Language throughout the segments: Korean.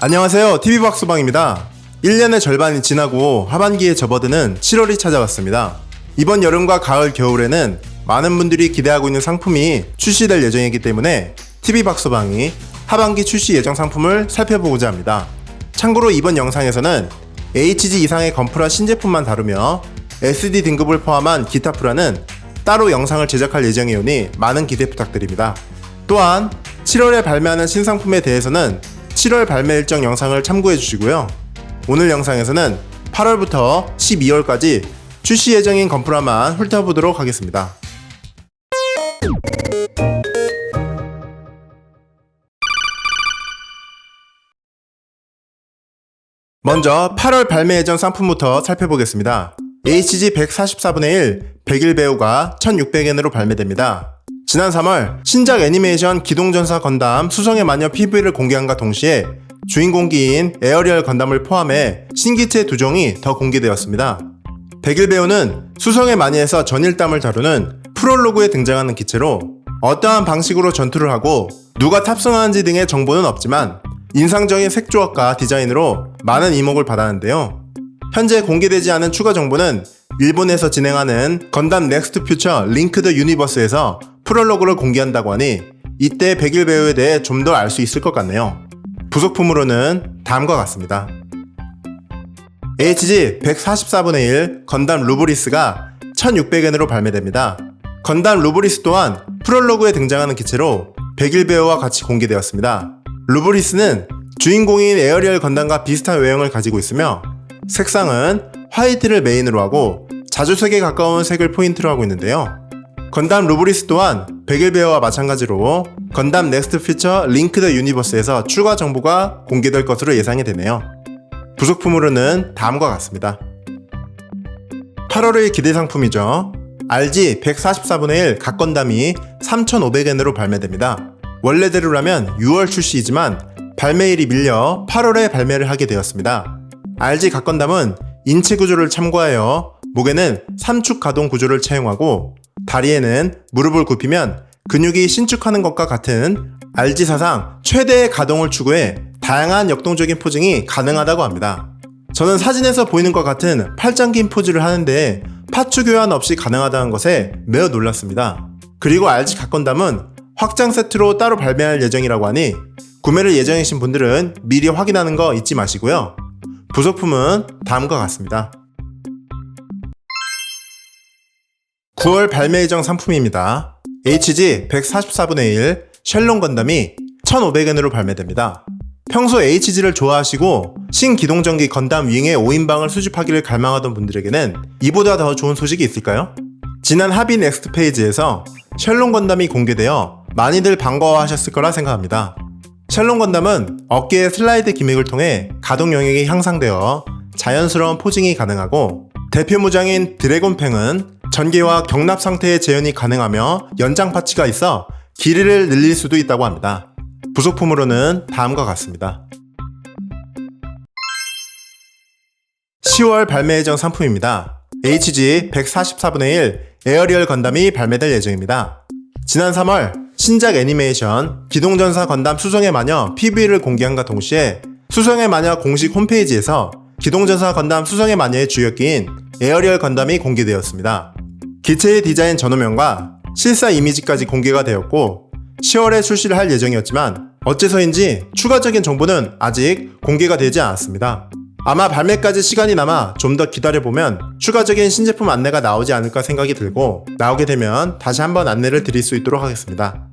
안녕하세요. TV박스방입니다. 1년의 절반이 지나고 하반기에 접어드는 7월이 찾아왔습니다. 이번 여름과 가을, 겨울에는 많은 분들이 기대하고 있는 상품이 출시될 예정이기 때문에 TV박스방이 하반기 출시 예정 상품을 살펴보고자 합니다. 참고로 이번 영상에서는 HG 이상의 건프라 신제품만 다루며 SD 등급을 포함한 기타 프라는 따로 영상을 제작할 예정이오니 많은 기대 부탁드립니다. 또한 7월에 발매하는 신상품에 대해서는 7월 발매 일정 영상을 참고해 주시고요. 오늘 영상에서는 8월부터 12월까지 출시 예정인 건프라만 훑어보도록 하겠습니다. 먼저 8월 발매 예정 상품부터 살펴보겠습니다. HG 144분의 1 100일 배우가 1600엔으로 발매됩니다. 지난 3월 신작 애니메이션 기동전사 건담 수성의 마녀 PV를 공개한과 동시에 주인공기인 에어리얼 건담을 포함해 신기체 두 종이 더 공개되었습니다. 백일 배우는 수성의 마녀에서 전일담을 다루는 프롤로그에 등장하는 기체로 어떠한 방식으로 전투를 하고 누가 탑승하는지 등의 정보는 없지만 인상적인 색조합과 디자인으로 많은 이목을 받았는데요. 현재 공개되지 않은 추가 정보는 일본에서 진행하는 건담 넥스트 퓨처 링크드 유니버스에서 프롤로그를 공개한다고 하니 이때 백일 배우에 대해 좀 더 알 수 있을 것 같네요. 부속품으로는 다음과 같습니다. HG 144분의 1 건담 루브리스가 1600엔으로 발매됩니다. 건담 루브리스 또한 프롤로그에 등장하는 기체로 백일 배우와 같이 공개되었습니다. 루브리스는 주인공인 에어리얼 건담과 비슷한 외형을 가지고 있으며 색상은 화이트를 메인으로 하고 자주색에 가까운 색을 포인트로 하고 있는데요. 건담 루브리스 또한 백일베어와 마찬가지로 건담 넥스트 피처 링크드 유니버스에서 추가 정보가 공개될 것으로 예상이 되네요. 부속품으로는 다음과 같습니다. 8월의 기대 상품이죠. RG 144분의 1 각 건담이 3,500엔으로 발매됩니다. 원래대로라면 6월 출시이지만 발매일이 밀려 8월에 발매를 하게 되었습니다. RG 각 건담은 인체 구조를 참고하여 목에는 3축 가동 구조를 채용하고 다리에는 무릎을 굽히면 근육이 신축하는 것과 같은 RG 사상 최대의 가동을 추구해 다양한 역동적인 포징이 가능하다고 합니다. 저는 사진에서 보이는 것 같은 팔짱 긴 포즈를 하는데 파츠 교환 없이 가능하다는 것에 매우 놀랐습니다. 그리고 RG 각건담은 확장 세트로 따로 발매할 예정이라고 하니 구매를 예정이신 분들은 미리 확인하는 거 잊지 마시고요. 부속품은 다음과 같습니다. 9월 발매 예정 상품입니다. HG 144분의 1 셜롱 건담이 1,500엔으로 발매됩니다. 평소 HG를 좋아하시고 신기동전기 건담 윙의 5인방을 수집하기를 갈망하던 분들에게는 이보다 더 좋은 소식이 있을까요? 지난 합의 넥스트 페이지에서 셜롱 건담이 공개되어 많이들 반가워하셨을 거라 생각합니다. 셜롱 건담은 어깨의 슬라이드 기믹을 통해 가동 영역이 향상되어 자연스러운 포징이 가능하고 대표 무장인 드래곤팽은 전개와 경납 상태의 재현이 가능하며 연장 파츠가 있어 길이를 늘릴 수도 있다고 합니다. 부속품으로는 다음과 같습니다. 10월 발매 예정 상품입니다. HG 144분의 1 에어리얼 건담이 발매될 예정입니다. 지난 3월 신작 애니메이션 기동전사 건담 수성의 마녀 PV를 공개한과 동시에 수성의 마녀 공식 홈페이지에서 기동전사 건담 수성의 마녀의 주역기인 에어리얼 건담이 공개되었습니다. 기체의 디자인 전호명과 실사 이미지까지 공개가 되었고 10월에 출시를 할 예정이었지만 어째서인지 추가적인 정보는 아직 공개가 되지 않았습니다. 아마 발매까지 시간이 남아 좀 더 기다려보면 추가적인 신제품 안내가 나오지 않을까 생각이 들고 나오게 되면 다시 한번 안내를 드릴 수 있도록 하겠습니다.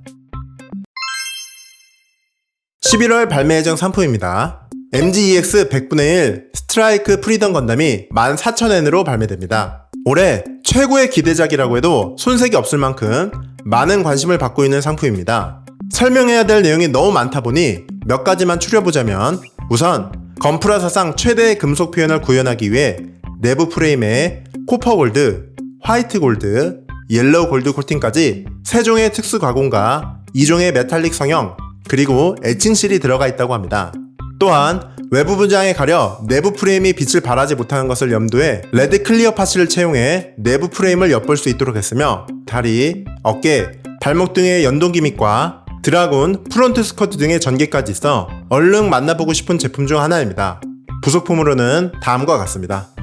11월 발매 예정 상품입니다. MGEX 100분의 1 스트라이크 프리덤 건담이 14,000엔으로 발매됩니다. 올해 최고의 기대작이라고 해도 손색이 없을 만큼 많은 관심을 받고 있는 상품입니다. 설명해야 될 내용이 너무 많다 보니 몇 가지만 추려보자면 우선 건프라 사상 최대의 금속 표현을 구현하기 위해 내부 프레임에 코퍼 골드, 화이트 골드, 옐로우 골드 코팅까지 세 종의 특수 가공과 2종의 메탈릭 성형, 그리고 에칭실이 들어가 있다고 합니다. 또한 외부 분장에 가려 내부 프레임이 빛을 발하지 못하는 것을 염두에 레드 클리어 파츠를 채용해 내부 프레임을 엿볼 수 있도록 했으며 다리, 어깨, 발목 등의 연동 기믹과 드라군, 프론트 스커트 등의 전개까지 있어 얼른 만나보고 싶은 제품 중 하나입니다. 부속품으로는 다음과 같습니다.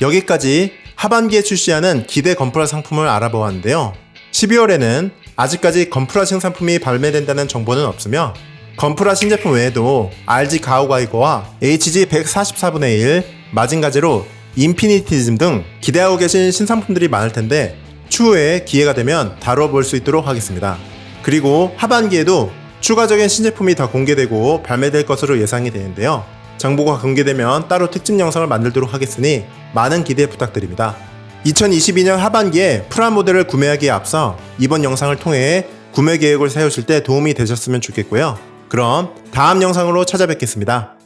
여기까지 하반기에 출시하는 기대 건프라 상품을 알아보았는데요. 12월에는 아직까지 건프라 신상품이 발매된다는 정보는 없으며 건프라 신제품 외에도 RG 가오가이거와 HG 144분의 1, 마징가제로, 인피니티즘 등 기대하고 계신 신상품들이 많을 텐데 추후에 기회가 되면 다뤄볼 수 있도록 하겠습니다. 그리고 하반기에도 추가적인 신제품이 더 공개되고 발매될 것으로 예상이 되는데요. 정보가 공개되면 따로 특집 영상을 만들도록 하겠으니 많은 기대 부탁드립니다. 2022년 하반기에 프라모델을 구매하기에 앞서 이번 영상을 통해 구매 계획을 세우실 때 도움이 되셨으면 좋겠고요. 그럼 다음 영상으로 찾아뵙겠습니다.